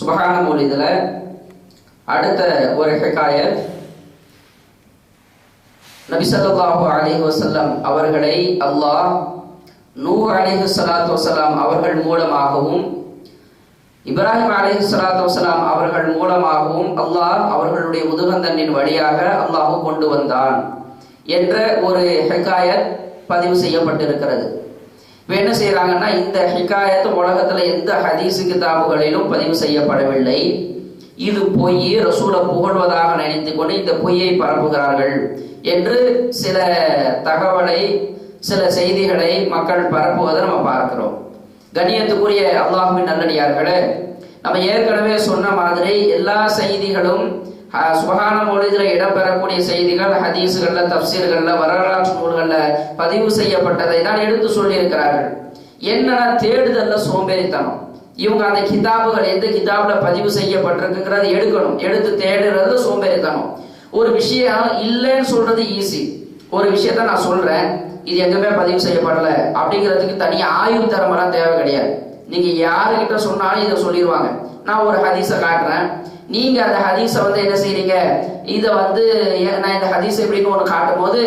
சுபகான மொழிதுல அடுத்த ஒரு ஹெக்காய நபி ஸல்லல்லாஹு வசல்லம் அவர்களை அல்லாஹ் நூ அலிஹு சலாத் வசலாம் அவர்கள் மூலமாகவும் இப்ராஹிம் அலிஹு சலாத் வசலாம் அவர்கள் மூலமாகவும் அல்லாஹ் அவர்களுடைய முதுகந்தனின் வழியாக அல்லாஹ் கொண்டு வந்தான் என்ற ஒரு ஹெக்காயத் பதிவு செய்யப்பட்டிருக்கிறது. இப்போ என்ன செய்யறாங்கன்னா இந்த ஹிகாயத்து உலகத்துல எந்த ஹதீஸ் கிதாபுகளிலும் பதிவு செய்யப்படவில்லை. இது பொய் ரசூலை புகழ்வதாக நினைத்து கொண்டு இந்த பொய்யை பரப்புகிறார்கள் என்று சில தகவலை சில செய்திகளை மக்கள் பரப்புவதை நம்ம பார்க்கிறோம். கண்ணியத்துக்குரிய அல்லாஹுவின் நல்லடியார்களே நம்ம ஏற்கனவே சொன்ன மாதிரி எல்லா செய்திகளும் அஹ், ஒழுகிற இடம்பெறக்கூடிய செய்திகள் ஹதீஸுகள்ல தப்சீர்கள்ல வரலாற்று நூல்கள்ல பதிவு செய்யப்பட்டதை தான் எடுத்து சொல்லியிருக்கிறார்கள். என்னன்னா தேடுதல்ல சோம்பேறித்தனம்? இவங்க அந்த கிதாபுகள் எந்த கிதாபுல பதிவு செய்யப்பட்டிருக்குங்கிறத எடுக்கணும். எடுத்து தேடுறது சோம்பேறித்தனம். ஒரு விஷயம் இல்லைன்னு சொல்றது ஈஸி ஒரு விஷயத்த நான் சொல்றேன் இது எங்கேயுமே பதிவு செய்யப்படல அப்படிங்கிறதுக்கு தனி ஆய்வு தரமெல்லாம் தேவை கிடையாது. நீங்க யாருக்கிட்ட சொன்னாலும் இதை சொல்லிடுவாங்க நான் ஒரு ஹதீஸை காட்டுறேன். நீங்க அந்த ஹதீஸை வந்து என்ன செய்றீங்க? இதை வந்து நான் இந்த ஹதீஸ் எப்படின்னு ஒன்று காட்டும் போது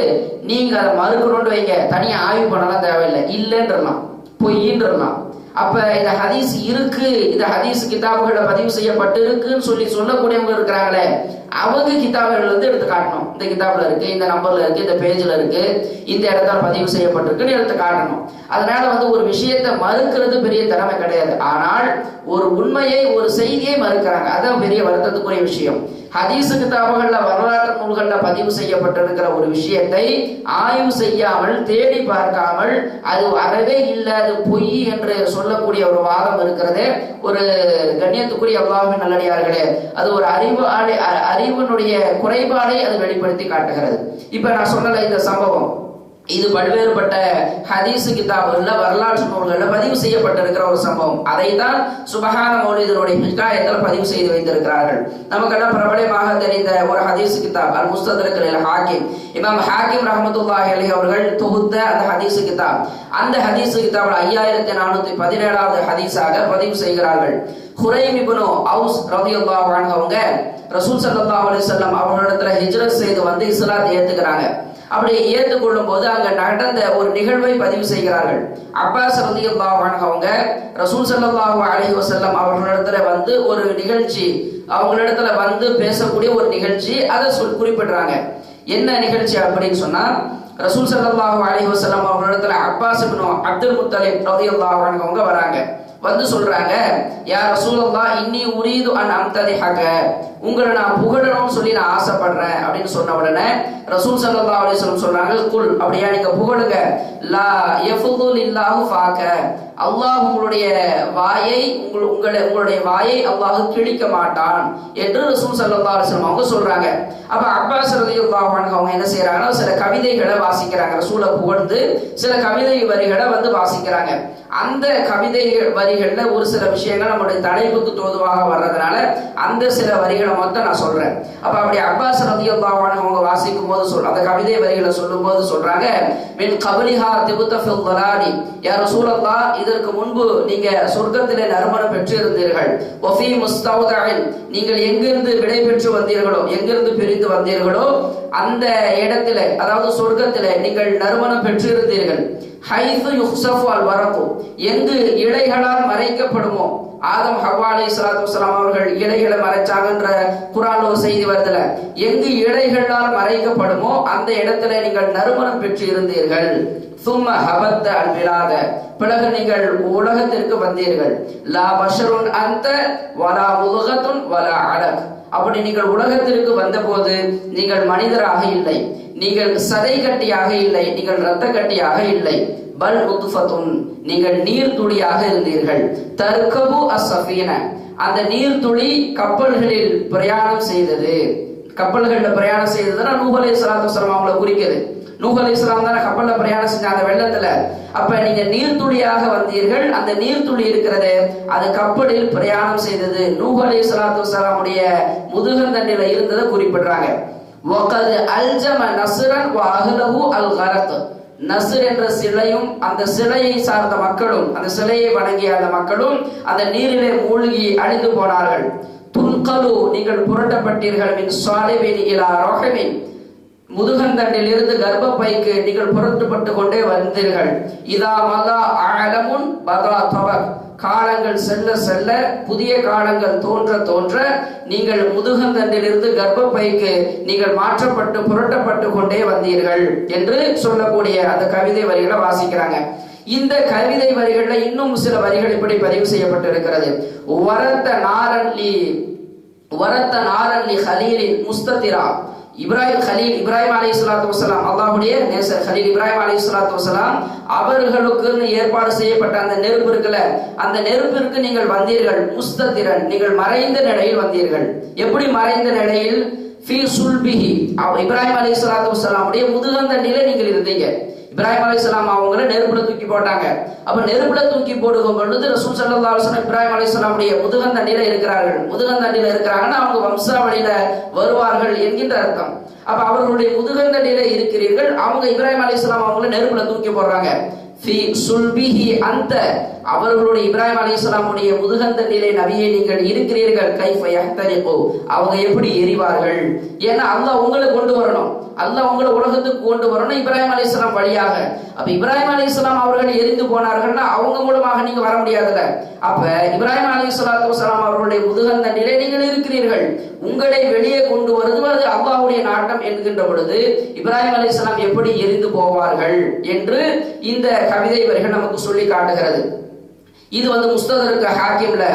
நீங்க அதை மறுக்கணும்னு வைங்க. தனியா ஆய்வு பண்ணலாம் தேவையில்லை. இல்லைன்றலாம். பொய்ன்றலாம் அப்ப இந்த ஹதீஸ் இருக்கு. இந்த ஹதீஸ் கிதாபுகளை பதிவு செய்யப்பட்டு இருக்குன்னு சொல்லி சொல்லக்கூடியவங்க இருக்கிறாங்களே அவங்க கிதாபுகள் வந்து எடுத்து காட்டணும். இந்த கிதாப்ல இருக்கு இந்த நம்பர்ல இருக்கு இந்த பேஜ்ல இருக்கு இந்த இடத்துல பதிவு செய்யப்பட்டிருக்குன்னு எடுத்து காட்டணும். அதனால வந்து ஒரு விஷயத்தை மறுக்கிறது பெரிய திறமை கிடையாது. ஆனால் ஒரு உண்மையை ஒரு செய்தியை மறுக்கிறாங்க. அதான் பெரிய வருத்தத்துக்குரிய விஷயம். ஹதீசு கிதாபுகள்ல வரலாற்று நூல்கள்ல பதிவு செய்யப்பட்டிருக்கிற ஒரு விஷயத்தை ஆய்வு செய்யாமல் தேடி பார்க்காமல் அது அறவே இல்லாத அது பொய் என்று சொல்லக்கூடிய ஒரு வாதம் இருக்கிறதே ஒரு கண்ணியத்துக்குரிய அல்லாஹின் நல்லடியார்களே. அது ஒரு அறிவு ஆளை- அ- அறிவினுடைய குறைபாடை அது வெளிப்படுத்தி காட்டுகிறது. இப்ப நான் சொன்னல இந்த சம்பவம். இது பல்வேறுபட்ட ஹதீஸ் கிதாபுகள்ல வரலாற்று நூல்கள்ல பதிவு செய்யப்பட்டிருக்கிற ஒரு சம்பவம். அதை தான் சுபஹான மௌலிதனுடைய ஹிகாயத்தில் பதிவு செய்து வைத்திருக்கிறார்கள். நமக்கெல்லாம் பிரபலமாக தெரிந்த ஒரு ஹதீஸ் கிதாப் அல் முஸ்தத்ரக்கில் ஹாக்கிம். இமாம் ஹாக்கிம் ரஹமத்துல்லா அலி அவர்கள் தொகுத்த அந்த ஹதீஸ் கிதாப். அந்த ஹதீஸ் கிதாபில் ஐயாயிரத்தி நானூத்தி பதினேழாவது ஹதீஸாக பதிவு செய்கிறார்கள். ஹுரைம் இப்னு அவுஸ் ரலியல்லாஹு அவங்க ரசூல் சல்லா அலி வஸல்லம் அவர்களிடத்துல ஹிஜ்ரத் செய்து வந்து இஸ்லாத்தை ஏத்துக்கிறாங்க. அப்படி ஏற்றுக்கொள்ளும் போது அங்க நடந்த ஒரு நிகழ்வை பதிவு செய்கிறார்கள். அப்பாஸ் ரலியல்லாஹு அன்ஹு அவங்க ரசூல் ஸல்லல்லாஹு அலைஹி வசல்லம் அவர்களிடத்துல வந்து ஒரு நிகழ்ச்சி அவங்களிடத்துல வந்து பேசக்கூடிய ஒரு நிகழ்ச்சி அதை சொல் குறிப்பிடுறாங்க. என்ன நிகழ்ச்சி அப்படின்னு சொன்னா ரசூல் ஸல்லல்லாஹு அலைஹி வசல்லம் அவர்களிடத்துல அப்பாஸ் அப்துல் முத்தலிப் ரலியல்லாஹு அன்ஹு அவங்க வராங்க. வந்து சொல்றாங்க யார் ரசூலல்லாஹ் இன்னி உரீது அன் அம்ததிஹக. உங்களை நான் புகழணும்னு சொல்லி நான் ஆசைப்படுறேன். அப்படின்னு சொன்ன உடனே ரசூல் சல்லா அலைஹி வஸல்லம் சொல்றாங்க குல் அப்படியா? நீங்க புகழுங்க. லா எஃபுல் இல்லாஹு ஃபாக்க. அல்லாஹ் உங்களுடைய வாயை உங்கள் உங்களை உங்களுடைய வாயை அல்லாஹ் கிழிக்க மாட்டான் என்று ரசூல் சல்லா அலைஹி அவங்க சொல்றாங்க. அப்ப அப்பாஸ் ரலியல்லாஹு அவங்க என்ன செய்யறாங்கன்னா சில கவிதைகளை வாசிக்கிறாங்க. ரசூலை புகழ்ந்து சில கவிதை வரிகளை வந்து வாசிக்கிறாங்க. அந்த கவிதை வரிகள்ல ஒரு சில விஷயங்கள் நம்முடைய தலைப்புக்கு தோதுவாக வர்றதுனால அந்த சில வரிகளை மொத்தம் நான் சொல்றேன். அப்ப அப்படி அப்பாஸ் ரத்தியல்லாவான அவங்க வாசிக்கும் போது சொல் அந்த கவிதை வரிகளை சொல்லும் போது சொல்றாங்க மின் கபலிஹா திபுத்த ஃபில் யார் சூழல்லா இதற்கு முன்பு நீங்க சொர்க்கத்திலே நறுமணம் பெற்று இருந்தீர்கள் ஒஃபி முஸ்தௌதஇன் நீங்கள் எங்கிருந்து விடை பெற்று வந்தீர்களோ எங்கிருந்து பிரிந்து வந்தீர்களோ அந்த இடத்துல அதாவது சொர்க்கத்திலே நீங்கள் நறுமணம் பெற்றிருந்தீர்கள். ஹைது யுஹ்சஃபு அல் வரகு எங்கு இலைகளால் மறைக்கப்படுமோ ஆதம் ஹவ்வா அலி சலாத்து வலாம் அவர்கள் இலைகளை மறைச்சாங்கன்ற குரானோ ஒரு செய்தி வருதுல. எங்கு இலைகளால் மறைக்கப்படுமோ அந்த இடத்துல நீங்கள் நறுமணம் பெற்று இருந்தீர்கள் சும்ம ஹபத்த அல் பிறகு நீங்கள் உலகத்திற்கு வந்தீர்கள். லா பஷருன் அந்த வலா உலகத்துன் வலா அடக் அப்படி நீங்கள் உலகத்திற்கு வந்தபோது நீங்கள் மனிதராக இல்லை. நீங்கள் சதை கட்டியாக இல்லை நீங்கள் இரத்த கட்டியாக இல்லை. பல் உத்ஃபத்துன் நீங்கள் நீர்த்துளியாக இருந்தீர்கள். தற்கபு அஸ்ஸஃபீன அந்த நீர்த்துளி கப்பல்களில் பிரயாணம் செய்தது. கப்பல்களில் பிரயாணம் செய்ததுன்னா நூகலை அலைஹிஸ்ஸலாத்து வஸலாம் அவங்கள குறிக்கிறது நூஹ் இஸ்லாம் தானே கப்பல்ல பிரயாணம் செஞ்ச அந்த வெள்ளத்துல. அப்ப நீங்க நீர்த்துளியாக வந்தீர்கள். அந்த நீர்த்துளி இருக்கிறது அது கப்பலில் பிரயாணம் செய்தது. நூஹ் அலைஹிஸ்ஸலாத்து வஸலாமுடைய முதுகந்தண்டில இருந்ததை குறிப்பிடுறாங்க. வகது அல்ஜம நசுரன் வ அல் கரத் நசுர் என்ற சிலையும் அந்த சிலையை சார்ந்த மக்களும் அந்த சிலையை வணங்கிய அந்த மக்களும் அந்த நீரிலே மூழ்கி அழிந்து போனார்கள். துன்கலு நீங்கள் புரட்டப்பட்டீர்கள் மின் சாலிபின் இலா ரோஹமின் முதுகந்தண்டில் இருந்து கர்ப்பப்பைக்கு நீங்கள் புரட்டுப்பட்டு கொண்டே வந்தீர்கள். இதா மகா ஆழமுன் பதா தபக். காலங்கள் செல்ல செல்ல புதிய காலங்கள் தோன்ற தோன்ற நீங்கள் முதுகந்தண்டிலிருந்து கர்ப்பப்பைக்கு நீங்கள் மாற்றப்பட்டு புரட்டப்பட்டு கொண்டே வந்தீர்கள் என்று சொல்லக்கூடிய அந்த கவிதை வரிகளை வாசிக்கிறாங்க. இந்த கவிதை வரிகள்ல இன்னும் சில வரிகள் இப்படி பதிவு செய்யப்பட்டிருக்கிறது. வரத்த நாரன்லி வரத்த நாரன்லி ஹலீலின் முஸ்ததிரா இப்ராஹிம் ஹலீல் இப்ராஹிம் அலி சொல்லாத்து வசலாம் அல்லாஹுடைய நேசர் ஹலீல் இப்ராஹிம் அலி சொல்லாத்து வசலாம் அவர்களுக்கு ஏற்பாடு செய்யப்பட்ட அந்த நெருப்பு இருக்குல்ல அந்த நெருப்பிற்கு நீங்கள் வந்தீர்கள் முஸ்தத்திரன் நீங்கள் மறைந்த நிலையில் வந்தீர்கள். எப்படி மறைந்த நிலையில்? ஃபி சுல்பிஹி. அவ- இப்ராஹிம் அலி சொல்லாத்து வசலாமுடைய நிலை நீங்கள் இருந்தீங்க. இப்ராஹிம் அலைஹிஸ்ஸலாம் அவங்கள நெருப்புல தூக்கி போட்டாங்க. அப்ப நெருப்புல தூக்கி போடுகும் பொழுது ரசூல் ஸல்லல்லாஹு அலைஹி வஸல்லம் இப்ராஹிம் அலைஹிஸ்ஸலாமுடைய முதுகந்தண்டில இருக்கிறார்கள். முதுகந்தண்டியில இருக்கிறாங்கன்னா அவங்க வம்சாவளியில வருவார்கள் என்கின்ற அர்த்தம். அப்ப அவர்களுடைய முதுகந்தண்டியில இருக்கிறீர்கள் அவங்க இப்ராஹிம் அலைஹிஸ்ஸலாம் அவங்கள நெருப்புல தூக்கி போடுறாங்க. ஃபி சுல்பிஹி அந்த அவர்களுடைய இப்ராஹிம் முதுகந்த நிலை நபியே நீங்கள் இருக்கிறீர்கள். கைஃபை யஹ்தரிகு. அவங்க எப்படி எரிவார்கள்? ஏன்னா அல்லாஹ் உங்களை கொண்டு வரணும். அல்லாஹ் உங்களை உலகத்துக்கு கொண்டு வரணும் இப்ராஹிம் அலைஹிஸ்ஸலாம் வழியாக. அப்ப இப்ராஹிம் அலைஹிஸ்ஸலாம் அவர்கள் எரிந்து போனார்கள்னா அவங்க மூலமாக நீங்க வர முடியாதுல்ல. அப்ப இப்ராஹிம் அலைஹிஸ்ஸலாத்து வலாம் அவர்களுடைய நிலை நீங்கள் இருக்கிறீர்கள். உங்களை வெளியே கொண்டு வருவது அது அல்லாஹ்வுடைய நாட்டம் என்கின்ற பொழுது இப்ராஹிம் அலைஹிஸ்ஸலாம் எப்படி எரிந்து போவார்கள் என்று இந்த கவிதை வரிகள் நமக்கு சொல்லி காட்டுகிறது. இது வந்து முஸ்தகருக்கு ஹாக்கிம்ல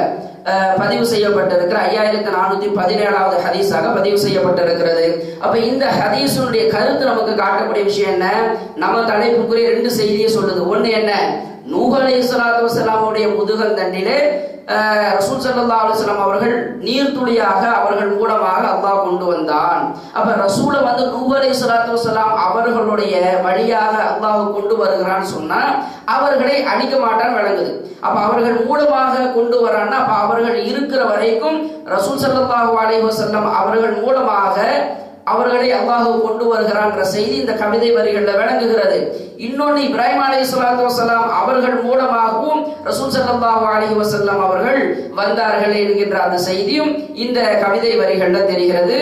பதிவு செய்யப்பட்டிருக்கிற ஐயாயிரத்தி நானூத்தி பதினேழாவது ஹதீஸாக பதிவு செய்யப்பட்டிருக்கிறது. அப்ப இந்த ஹதீஸுடைய கருத்து நமக்கு காட்டக்கூடிய விஷயம் என்ன? நம்ம தலைப்புக்குரிய ரெண்டு செய்தியை சொல்லுது. ஒண்ணு என்ன? நூகலை அலைஹிஸ்ஸலாத்து வசலாமுடைய முதுகல் தண்டிலே ரசூல் சல்லா அலுவலம் அவர்கள் நீர்த்துளியாக அவர்கள் மூலமாக அல்லாஹ் கொண்டு வந்தான். அப்ப ரசூலை வந்து நூவரை சலாத்து வலாம் அவர்களுடைய வழியாக அல்லாஹ் கொண்டு வருகிறான்னு சொன்னா அவர்களை அடிக்க மாட்டான் விளங்குது. அப்ப அவர்கள் மூலமாக கொண்டு வரான்னா அப்ப அவர்கள் இருக்கிற வரைக்கும் ரசூல் ஸல்லல்லாஹு அலைவசல்லம் அவர்கள் மூலமாக அவர்களை அல்லாஹ் கொண்டு வருகிறான்ற செய்தி இந்த கவிதை வரிகளில் விளங்குகிறது. இன்னொன்னு இப்ராஹிம் அலி சொல்லாத்து வசலாம் அவர்கள் மூலமாகவும் ரசூல் ஸல்லல்லாஹு அலி வசல்லாம் அவர்கள் வந்தார்கள் என்கின்ற அந்த செய்தியும் இந்த கவிதை வரிகள்ல தெரிகிறது.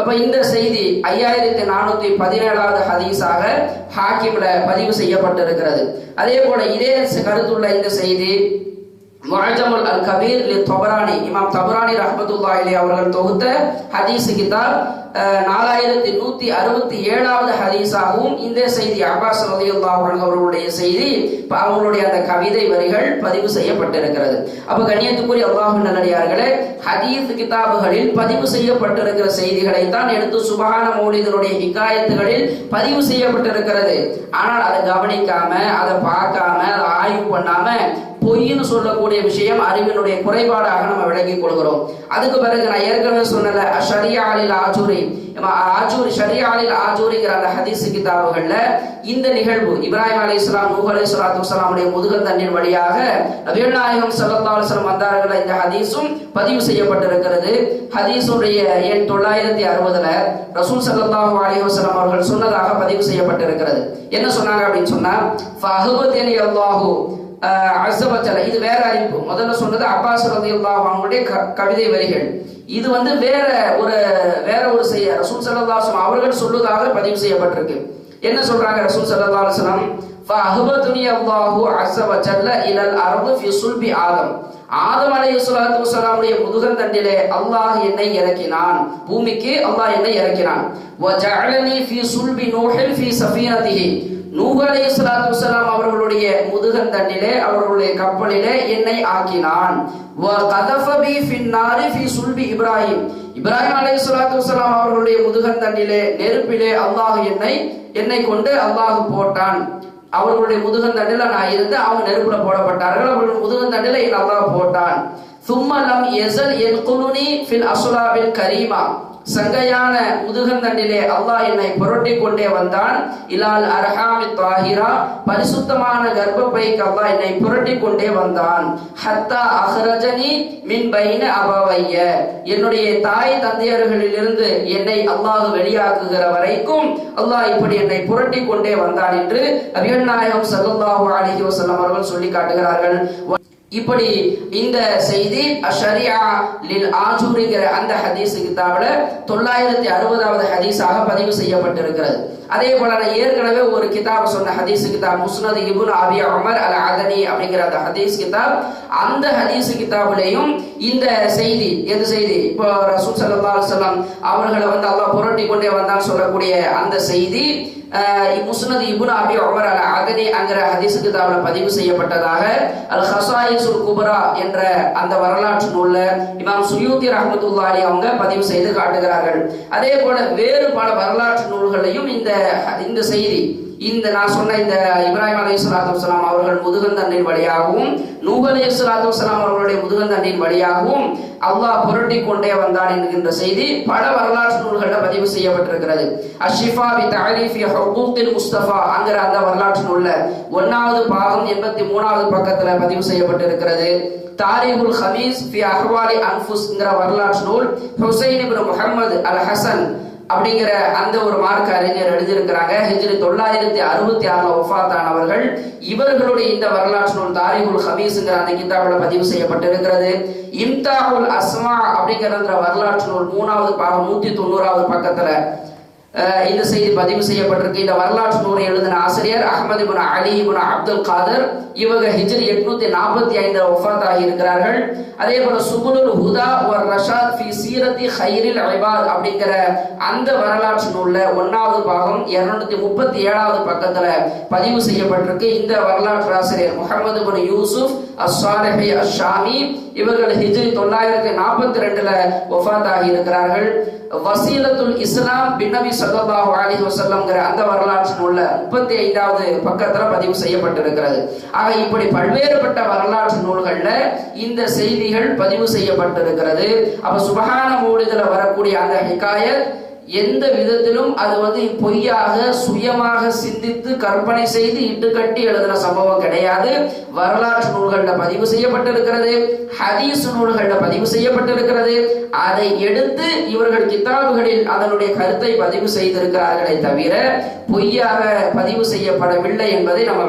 அப்ப இந்த செய்தி ஐயாயிரத்தி நானூத்தி பதினேழாவது ஹதீஸாக ஹாக்கிம்ல பதிவு செய்யப்பட்டிருக்கிறது. அதே போல இதே கருத்துள்ள இந்த செய்தி முஹஜமுல் அல் கபீர் லி தபரானி இமாம் தபரானி ரஹ்மத்துல்லாஹி அவர்கள் தொகுத்த ஹதீஸ் கிதாப் நாலாயிரத்தி நூத்தி அறுபத்தி ஏழாவது ஹதீஸாகவும் இந்த செய்தி அப்பாஸ் அவர்களுடைய செய்தி அவங்களுடைய அந்த கவிதை வரிகள் பதிவு செய்யப்பட்டிருக்கிறது. அப்ப கண்ணியத்துக்குரிய அல்லாஹு நல்லடியார்களே ஹதீஸ் கிதாபுகளில் பதிவு செய்யப்பட்டிருக்கிற செய்திகளை தான் எடுத்து சுபகான மௌலிதனுடைய ஹிகாயத்துகளில் பதிவு செய்யப்பட்டிருக்கிறது. ஆனால் அதை கவனிக்காம அதை பார்க்காம அதை ஆய்வு பண்ணாம பொய்ன்னு சொல்லக்கூடிய விஷயம் அறிவினுடைய குறைபாடாக நம்ம விளங்கிக் கொள்கிறோம். அதுக்கு பிறகு நான் ஏற்கனவே சொன்னல ஷரியாலில் ஆஜூரி ஆஜூரி ஷரியாலில் ஆஜூரிங்கிற அந்த ஹதீஸ் கிதாபுகள்ல இந்த நிகழ்வு இப்ராஹிம் அலி இஸ்லாம் நூஹ் அலி சலாத்து வலாமுடைய முதுகல் தண்ணீர் வழியாக நபிகள் நாயகம் ஸல்லல்லாஹு வந்தார்கள் இந்த ஹதீஸும் பதிவு செய்யப்பட்டிருக்கிறது. ஹதீஸுடைய எண் தொள்ளாயிரத்தி அறுபதுல ரசூல் ஸல்லல்லாஹு அலைஹி வஸல்லம் அவர்கள் சொன்னதாக பதிவு செய்யப்பட்டிருக்கிறது. என்ன சொன்னாங்க அப்படின்னு சொன்னா ஃபஹபத்தனி அல்லாஹு அசபத்தல இது வேற அறிவிப்பு. முதல்ல சொன்னது அப்பாஸ் ரலியல்லாஹு அவங்களுடைய கவிதை வரிகள். இது வந்து வேற ஒரு வேற ஒரு செய்ய. ரசூல் ஸல்லல்லாஹு அலைஹி வஸல்லம் அவர்கள் சொல்லுவதாக பதிவு செய்யப்பட்டிருக்கு. என்ன சொல்றாங்க ரசூல் ஸல்லல்லாஹு அலைஹி வஸல்லம்? ஃபஅஹபதுனி அல்லாஹு அஸ்ஸ வஜல்ல இலல் அர்து ஃபி சுல்பி ஆதம். ஆதம் அலைஹிஸ்ஸலாத்து வஸலாமுடைய முதுகல் தண்டிலே அல்லாஹ் என்னை இறக்கினான். பூமிக்கு அல்லாஹ் என்னை இறக்கினான். வஜஅலனி ஃபி சுல்பி நூஹில் ஃபி சஃபீனதிஹி நூஹ் அலைஹிஸ்ஸலாத்து அவர்களுடைய முதுகன் தண்டிலே அவர்களுடைய கப்பலிலே என்னை ஆக்கினான். வ கதஃப பி ஃபின் ஃபி சுல்பி இப்ராஹிம். இப்ராஹிம் சலாத்து வஸலாம் அவர்களுடைய முதுகன் தண்டிலே நெருப்பிலே அல்லாஹ் என்னை என்னை கொண்டு அல்லாஹ் போட்டான். அவர்களுடைய முதுகன் தண்டில நான் இருந்து அவங்க நெருப்புல போடப்பட்டார்கள். அவர்களுடைய முதுகன் தண்டில என் அல்லாஹ் போட்டான். சும்மலம் எசல் என் குலுனி ஃபில் அசுலாவில் கரீமா. சங்கையான முதுகந்தண்டிலே அல்லாஹ் என்னை புரட்டி கொண்டே வந்தான். இலால் அர்ஹாமி தாஹிரா பரிசுத்தமான கர்ப்பப்பைக்கு அல்லாஹ் என்னை புரட்டி கொண்டே வந்தான். ஹத்தா அஹ்ரஜனி மின் பைன அபவைய. என்னுடைய தாய் தந்தையர்களிலிருந்து என்னை அல்லாஹ் வெளியாக்குகிற வரைக்கும் அல்லாஹ் இப்படி என்னை புரட்டி கொண்டே வந்தான் என்று அபிகள் நாயகம் ஸல்லல்லாஹு அலிஹி வசல்லம் அவர்கள் சொல்லி காட்டுகிறார்கள். இப்படி இந்த செய்தி அஷரியா லில் ஆஜூரிங்கிற அந்த ஹதீஸ் கிதாபில் தொள்ளாயிரத்தி அறுபதாவது ஹதீஸாக பதிவு செய்யப்பட்டிருக்கிறது. அதே போல நான் ஏற்கனவே ஒரு கிதாப் சொன்ன ஹதீஸ் கிதாப் முஸ்னது இபுன் அபி அமர் அல் அதனி அப்படிங்கிற அந்த ஹதீஸ் கிதாப் அந்த ஹதீஸ் கிதாபிலையும் இந்த செய்தி எது செய்தி? இப்போ ரசூல் சல்லா அலுவலம் அவர்களை வந்து அல்லாஹ் புரட்டி கொண்டே வந்தான்னு சொல்லக்கூடிய அந்த செய்தி முஸ்னத் இபுன் அபி உமர் அல் அதனி என்கிற ஹதீஸ் கிதாபில் பதிவு செய்யப்பட்டதாக அல் ஹசாயிசுல் குபரா என்ற அந்த வரலாற்று நூலில் இமாம் சுயூதி அலி அவங்க பதிவு செய்து காட்டுகிறார்கள். அதே போல வேறு பல வரலாற்று நூல்களையும் இந்த இந்த செய்தி இந்த நான் சொன்ன இந்த இப்ராஹிம் அலி சலாத்து வலாம் அவர்கள் முதுகந்தண்டின் வழியாகவும் நூஹ் அலி சலாத்து வலாம் அவர்களுடைய முதுகந்தண்டின் வழியாகவும் அல்லாஹ் புரட்டி கொண்டே வந்தான் என்கின்ற செய்தி பல வரலாற்று நூல்களில் பதிவு செய்யப்பட்டிருக்கிறது. அஷிஃபா வி தாரிஃபி ஹுகூக்கில் முஸ்தபா அங்கிற அந்த வரலாற்று நூல்ல ஒன்னாவது பாகம் எண்பத்தி மூணாவது பக்கத்துல பதிவு செய்யப்பட்டிருக்கிறது. தாரிகுல் ஹமீஸ் பி அஹ்வாலி அன்ஃபுஸ்ங்கிற வரலாற்று நூல் Husain ibn Muhammad al Hasan அப்படிங்கிற அந்த ஒரு மார்க் அறிஞர் எழுதியிருக்கிறாங்க. ஹிஜ்ரி தொள்ளாயிரத்தி அறுபத்தி ஆறுல ஒஃபாத்தானவர்கள் இவர்களுடைய இந்த வரலாற்று நூல் தாரிகுல் ஹபீஸ்ங்கிற அந்த கிதாபில் பதிவு செய்யப்பட்டிருக்கிறது. இம்தாகுல் அஸ்மா அப்படிங்கிற அந்த வரலாற்று நூல் மூணாவது பாகம் நூத்தி தொண்ணூறாவது பக்கத்துல இந்த செய்தி பதிவு செய்யப்பட்டிருக்கு. இந்த வரலாற்று நூலை எழுதின ஆசிரியர் அகமது குண அலி குண அப்துல் காதர். இவங்க ஹிஜ்ரி எட்நூத்தி நாற்பத்தி ஐந்து ஒஃபாத் ஆகி இருக்கிறார்கள். அதே போல சுபுலுல் ஹுதா ஒர் ரஷாத் ஃபி சீரத்தி ஹைரில் ஐபாத் அப்படிங்கிற அந்த வரலாற்று நூல்ல ஒன்னாவது பாகம் இருநூத்தி முப்பத்தி ஏழாவது பக்கத்துல பதிவு செய்யப்பட்டிருக்கு. இந்த வரலாற்று ஆசிரியர் முகமது குண யூசுப் அஸ்ஸாலிஹி அஷாமி இவர்கள் ஹிஜ்ரி தொள்ளாயிரத்தி நாற்பத்தி ரெண்டுல ஒஃபாத் ஆகி இருக்கிறார்கள். வசீலத்துல் இஸ்லாம் பின்னபி சல்லாஹு அலி வசல்லம்ங்கிற அந்த வரலாற்று நூல்ல முப்பத்தி ஐந்தாவது பக்கத்துல பதிவு செய்யப்பட்டிருக்கிறது. ஆக இப்படி பல்வேறுபட்ட வரலாற்று நூல்கள்ல இந்த செய்திகள் பதிவு செய்யப்பட்டிருக்கிறது. அப்ப சுபகான மூலிதல வரக்கூடிய அந்த ஹிகாயத் எந்த விதத்திலும் அது வந்து பொய்யாக சுயமாக சிந்தித்து கற்பனை செய்து இட்டுக்கட்டி எழுதின சம்பவம் கிடையாது. வரலாற்று நூல்கள்ல பதிவு செய்யப்பட்டிருக்கிறது ஹதீஸ் நூல்கள்ல பதிவு செய்யப்பட்டிருக்கிறது. அதை எடுத்து இவர்கள் கிதாபுகளில் அதனுடைய கருத்தை பதிவு செய்திருக்கிறார்களே தவிர பொய்யாக பதிவு செய்யப்படவில்லை என்பதை நம்ம